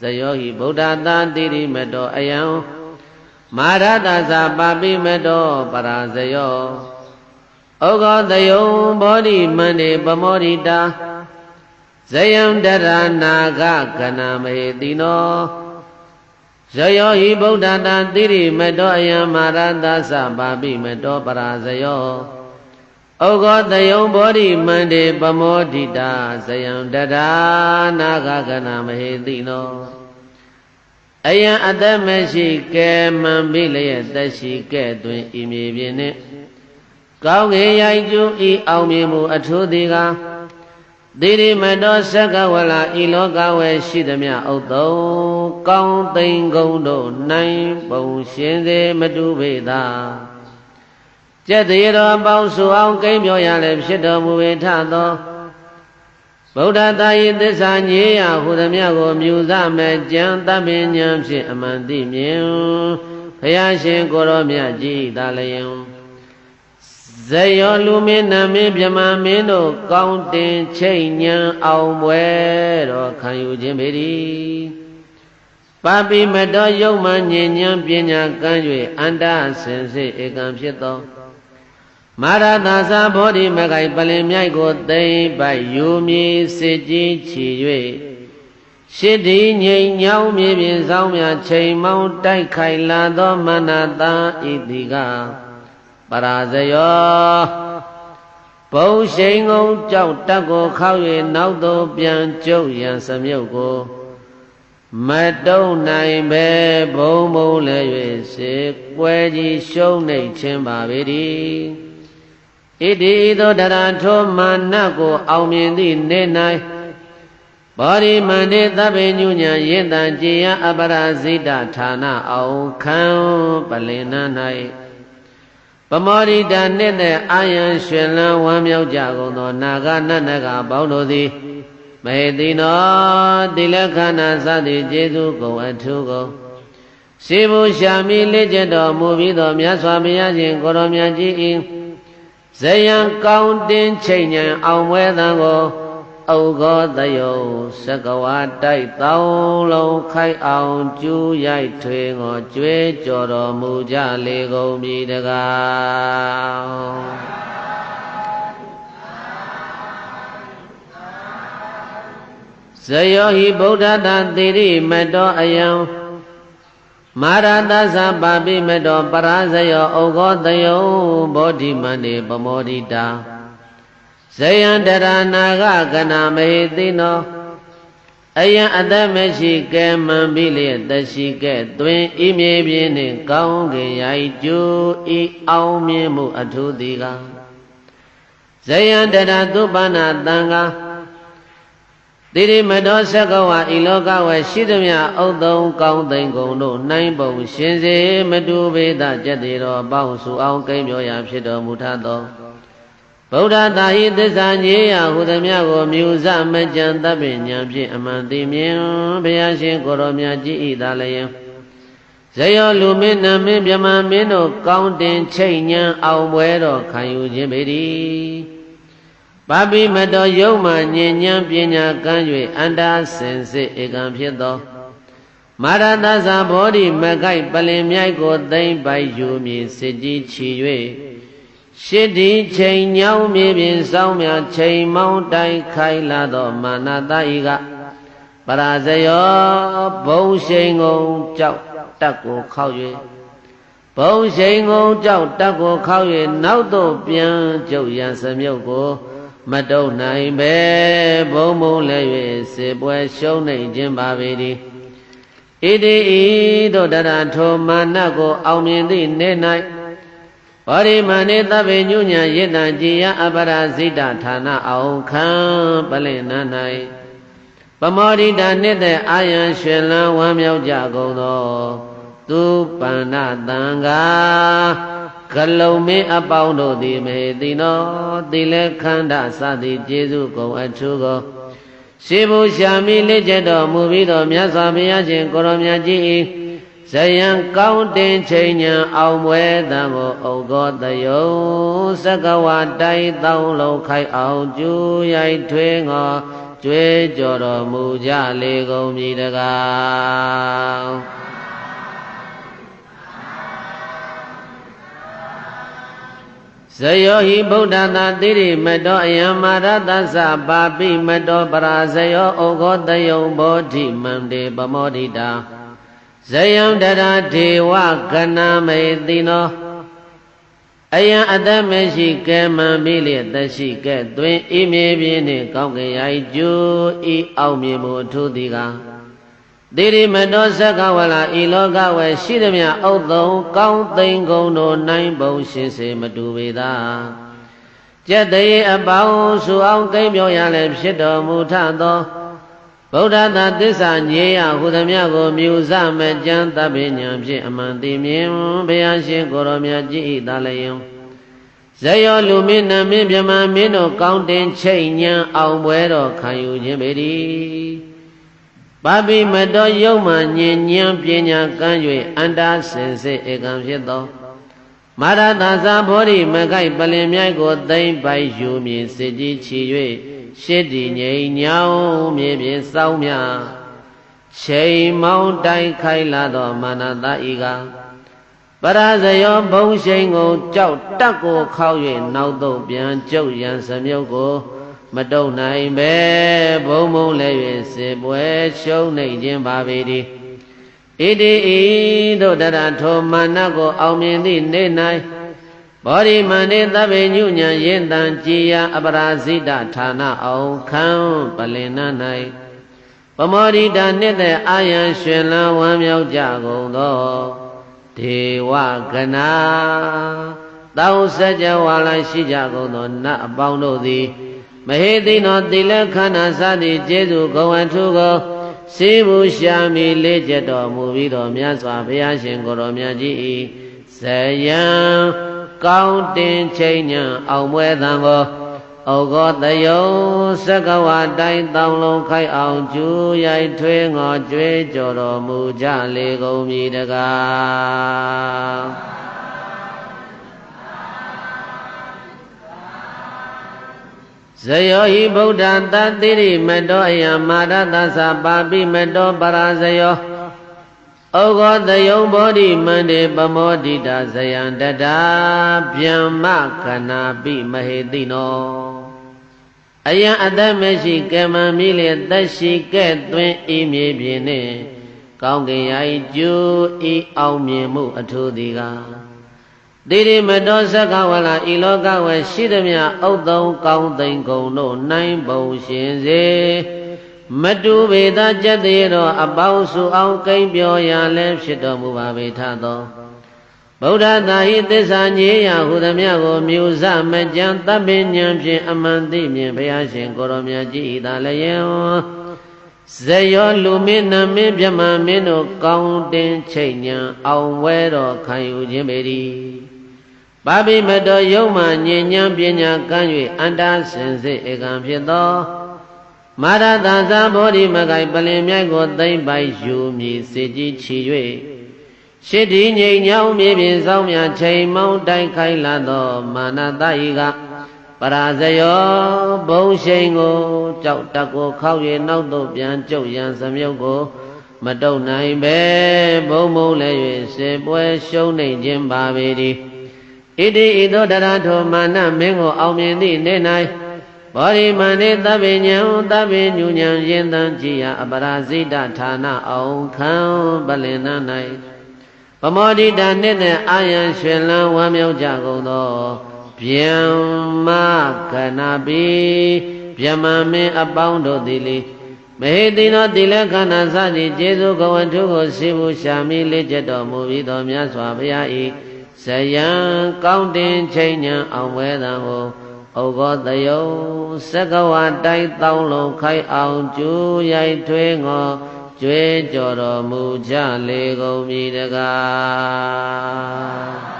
ဇယောဟိဗုဒ္ဓတာတိရိမတောအယံမာရတသပါပိမတောပရာဇယောဩဃတယုံဘောဓိမန္တေပမောရိတာဇယံတရနာဂကနာမေတိနောဇယောဟိဗုဒ္ဓတာတိရိမတောအယံမာရတသပါပိမတောပရာဇယော ဩဃတယုံဘောဓိမန္တေပမောဒိတာဇယံတရာနာဂကနာမဟေတိနောအယံအသက်မရှိကဲမှန်ပြီလျက်သက်ရှိကဲ့တွင်ဤမြေပြင်နှင့်ကောင်းငယ်ရိုက်ကျူးဤအောင်မြင်မှုအထူးသည်ကသီရိမတောသက္ကဝလဤလောကဝယ်ရှိသမျှဥတ္တုံကောင်းသိင်ကုန်တို့နိုင်ပုံရှင်စေမတူပေသာ ကျက်သေးတော်ပေါင်းစုအောင်ကိမ့်ပြောရလည်းဖြစ်တော်မူပေထသောဗုဒ္ဓတာယိသစ္စာညေယဟုသမျှကိုမြူစမဲ့ကြံတပင်ဉဏ်ဖြင့်အမှန်သိမြင်ဘုရားရှင်ကိုရောမြတ်ကြီးသာလျင်ဇယောလူမင်းနမင်းမြမမင်းတို့ကောင်းတင်ချိတ်ညံအောင်ပွဲတော်ခံယူခြင်းပေ၏ပါပိမတော်ယုံမှဉဉ္ဉံပညာကမ်း၍အန္တစင်စစ်ဧကံဖြစ်သော မာရသာသာဘောဓိမကိုင်ပလင်မြိုက်ကိုသိမ့်ပိုက်ယူမည်စစ်ကြီးချီ၍ရှစ်ဒီငိမ်ညောင်းမြေပြင်ဆောင်များချိန်မောင်းတိုက်ခိုင်လာသောမနတာဣတိကပရာဇယောဘုံရှိန်ကုန်ကြောက်တက်ကိုခောက်၍နောက်သို့ပြန်ကျုပ်ရန်စမြုပ်ကိုမတုံနိုင်ပဲဘုံဘုံလဲ၍စေကွဲကြီးရှုံးနေခြင်းပါပေ၏ ဣတိသောတရာထောမာနကို အောင်မြင်သည့်နေ၌ဘောရိမန္တေသဗ္ဗညုညာယေတံကြည်ယအပရာဇိတဌာနအောင်ခံပလင်နာ၌ပမောရိတာနှစ်တဲ့အာယံရွှင်လန်းဝမ်းမြောက်ကြကုန်သော နာဂနတ်နဂပေါင်းတို့သည်မဟေတိနောတိလခဏသတိကျေစုကုန်အထုကုန်ရှိဘူးရှာမိလက်ကျတော်မူပြီးသောမြတ်စွာဘုရားရှင်ကိုရောမြတ်ကြီး၏ ဇယံကောင်းတင်ချိန်ညံအောင်ဝဲသံကိုဩဃောတယုစကဝါတိုက်တောင်းလုံးခိုက်အောင်ကျူးရိုက်ထွေငောကျွဲကြော်တော်မူကြလေကုန်ပြီတကားဇယောဟိဗုဒ္ဓတာတိရိမတောအယံ မာရတသပါပိမတောပရာဇယောဩဃောတယုဘောဓိမန္တေပမောဒိတာဇယံတရနာဂကနာမေတိနောအယံအသက်မရှိကဲမှန်ပြီလျက်တရှိကဲ့တွင်ဤမြေပြင်းနှင့်ကောင်းကင်ရိုက်ကျိုးဤအောင်မြင်မှုအထူးသည်ကဇယံတရသုပနာတံဃာ တိရိမတောသက္ကဝဤလောကဝယ်ရှိသမျှဥဒ္ဒုံကောင်းသိမ့်ကုန်တို့နိုင်ပုံရှင်စေမတူပေသကျက်သေးတော်ပေါင်းစုအောင်ကိမ့်ပြောရာဖြစ်တော်မူထသောဗုဒ္ဓတာဟိသစ္စာညေယဟုသမျှကိုမြူစမကြံတပ္ပဉာဏ်ဖြင့်အမှန်သိမြင်ဘုရားရှင်ကိုရောမြတ်ကြီးဤသာလျင်ဇယောလူမင်းနမင်းမြမမင်းတို့ကောင်းတင်ချိတ်ညံအောင်ပွဲတော်ခံယူခြင်းပေ၏ ပါပိမတော်ယုံမှညဉ့်ဉန်းပညာကမ်း၍အန္တာစင်စစ်ဧကံဖြစ်သောမာရတသဘောဓိမကိုက်ပလင်မြိုက်ကိုသိမ့်ပိုက်ယူမည်စစ်ကြီးချီ၍ရှစ်ဒီချိန်ညောင်းမြေပြင်စောင်းများချိန်မောင်းတိုင်းခိုင်လာသောမာနတဤကပရာဇယောဘုံရှိန်ကုန်ကြောက်တက်ကိုခောက်၍ဘုံရှိန်ကုန်ကြောက်တက်ကိုခောက်၍နောက်သို့ပြန်ကျုပ်ရန်စမြုပ်ကို မတုံနိုင်ပဲဘုံဘုံလဲ၍စေပွဲရှုံးနေခြင်းပါပေသည်ဣတိဤသို့တရထောမာနကို အောင်မြင်သည့်နေ့၌ဘောရိမဏေသဗ္ဗညုညာယေတံကြည်ယအပရာဇိတဌာနအောင်ခံပလင်နာ၌ပမောဒိတာနှစ်တဲ့အာယံရွှင်လန်းဝမ်းမြောက်ကြကုန်သောသူပန္နတံဃာ ကလုံမင်းအပေါင်းတို့သည်မေတိနောတိလေခန္ဓာစသည်ကျေစုကုန်အထူးကိုရှိဘူးရှာမိလက်ကျက်တော်မူပြီးတော့မြတ်စွာဘုရားရှင်ကိုရောမြတ်ကြီး၏ဇယံကောင်းတင်ချိန်ညာအောင်ပွဲတံကိုဩဃောတယုံစကဝတိုင်တောင်းလုံးခိုက်အောင်ကျူးရိုက်ထွေးငောကျွေးကြော်တော်မူကြလေကုန်ပြီတကား ဇယောဟိဗုဒ္ဓသာတိရိမတောအယံမာရသသပါပိမတောပရာဇယောဩဃောတယုံဘောဓိမန္တေပမောဒိတာဇယံတရာဒေဝကနာမေတိနောအယံအတ္တမရှိကဲမှန်ပြီးလျက်တရှိကဲ့သွင်းဤမြေပြင်းနှင့်ကောင်းကင်ရိုက်ကျိုးဤအောက်မြေမူအထုသည်က တိရိမတောသက္ကဝလာဤလောကဝယ်ရှိသည်မြဥဒ္ဒုံကောင်းသိင်ကုန်တို့နိုင်ပုံရှင်စေမတူပေသာကျက်တရေအပေါင်းစုအောင်ကိမ့်ပြောရလည်းဖြစ်တော်မူထသောဗုဒ္ဓသာသစ္စာညေယဟုသမျှကိုမြူစမကြံတပ္ပညာဖြင့်အမှန်သိမြင်ဘုရားရှင်ကိုရောမြတ်ကြည်ဤသာလျင်ဇယောလူမင်းနမင်းမြမမင်းတို့ကောင်းတင်ချိတ်ညံအောင်ပွဲတော်ခံယူခြင်းပေသည် ပါပိမတော်ယုံမှညင်ညံပညာကမ်း၍အန္တာစင်စစ်ဧကံဖြစ်သောမာရသာသာဘောဓိမကိုက်ပလင်မြိုက်ကိုသိမ့်ပိုက်ယူမြည်စစ်ကြီးချီ၍ရှစ်တီငိမ့်ညောင်းမြေပြင်စောင်းမြချိန်မောင်းတိုင်းခိုင်လာသောမာနတဤကပရာဇယောဘုံရှိန်ကိုကြောက်တက်ကိုခောက်၍နောက်သို့ပြန်ကျုပ်ရန်စမြုပ်ကို မတုံနိုင်ပဲဘုံဘုံလဲ၍စေပွဲရှုံးနေခြင်းပါပေသည်ဣတိဤသို့တရထောမာနကိုအောင်မြင်သည့်နေ့၌ဘောဓိမန္တေသဗ္ဗညုညာယင်တံကြည်ယအပရာဇိတဌာနအောင်ခံပလင်နာ၌ပမောရိတာနှစ်သက်အာယံရွှင်လန်းဝမ်းမြောက်ကြကုန်သောဒေဝကနာတောင်းစကြဝဠာရှိကြကုန်သောနတ်အပေါင်းတို့သည် မဟေသိနောတိလခန္ဓာစသည်ကျေစုဂုံအထုကိုစေမှုရှာမီလေးကျက်တော်မူပြီးတော်မြတ်စွာဘုရားရှင်ကိုရောမြတ်ကြီး၏ဇယံကောင်းတင်ချိန်ညံအောင်ပွဲသံကိုဩဃောတယုံစကဝတိုင်းတောင်းလုံးခိုက်အောင်ကျူးရိုက်ထွေးငေါ်ကြွေးကြော်တော်မူကြလေကုန်မည်တကား ဇယောဟိဗုဒ္ဓတတိရိမတောအယမာရသသပါပိမတောပရာဇယောဩဃောတယုံဘောဓိမန္တေပမောဒိတာဇယံတတာဗျမ္မကနာပိမဟေတိနောအယံအသက်မရှိကမ္မမိလေသက်ရှိကဲ့သွင်းဤမြေပြင်နှင့်ကောင်းကင်ရာဤကျိုးဤအောင်မြင်မှုအထူးသည်ကား တိရိမတောသက္ကဝလာဤလောကဝယ်ရှိသည်မြဥဒ္ဒုံကောင်းသိင်ကုန်တို့နိုင်ပုံရှင်စေမတူပေသာကြက်သေးတော်အပေါင်းစုအောင်ကိမ့်ပြောရာလည်းဖြစ်တော်မူပါပေထသောဗုဒ္ဓသာဟိသစ္စာညေယဟုသမျှကိုမြူစမကြံတပ်ပဉ္ဉံဖြင့်အမှန်သိမြင်ဘုရားရှင်ကိုရောမြတ်ကြီးဤသာလည်းယံဇယောလူမင်းနမင်းမြမမင်းတို့ကောင်းတင်ချိတ်ညံအောင်ဝဲတော်ခံယူခြင်းပေသည် ပါပိမတောယုံမှညဉ့်ညံပညာကမ်း၍အန္တာစင်စစ်ဧကံဖြစ်သောမာရတသဘောဓိမကိုင်ပလင်မြိုက်ကိုသိမ့်ပိုက်ယူမည်စေကြီးချီ၍ရှစ်ဒီငိမ်ညောင်းမြေပြင်ဆောင်မြချိန်မောင်းတိုက်ခိုင်လာသောမာနတဤကပရာဇယောဘုံရှိန်ကိုကြောက်တက်ကိုခောက်၍နောက်သို့ပြန်ကျုပ်ရန်စမြုပ်ကို မတုံနိုင်ပဲဘုံဘုံလည်း၍စေပွဲရှုံးနေခြင်းပါပေသည် ဣတိဤသို့တရထောမာနမင်းကိုအောင်မြင်သည့်နေ့၌ဘောရိမန္တေသဗ္ဗညံသဗ္ဗညုညံယင်တံကြည်ယအပရာဇိတဌာနအောင်ခံပလင်နာ၌ပမောဒိတာနှစ်သက်အာယံရွှင်လန်းဝမ်းမြောက်ကြကုန်သောဗျမ္မကနာပိဗျမမင်းအပေါင်းတို့သည်လေမဟေတိနောတိလခန္ဓာစသည်ကျေစုကဝတ္ထုကိုရှိဘူးရှာမိလေးကျက်တော်မူပြီးသောမြတ်စွာဘုရား၏ ဇယံကောင်းတင်ချိန်ညာအောင်ဝဲတံကိုဩဃောတယုံစကဝတိုက်တောင်းလုံးခိုက်အောင်ကျူးရိုက်ထွေးငေါကျွေးကြော်တော်မူကြလေကုန်ပြီတကား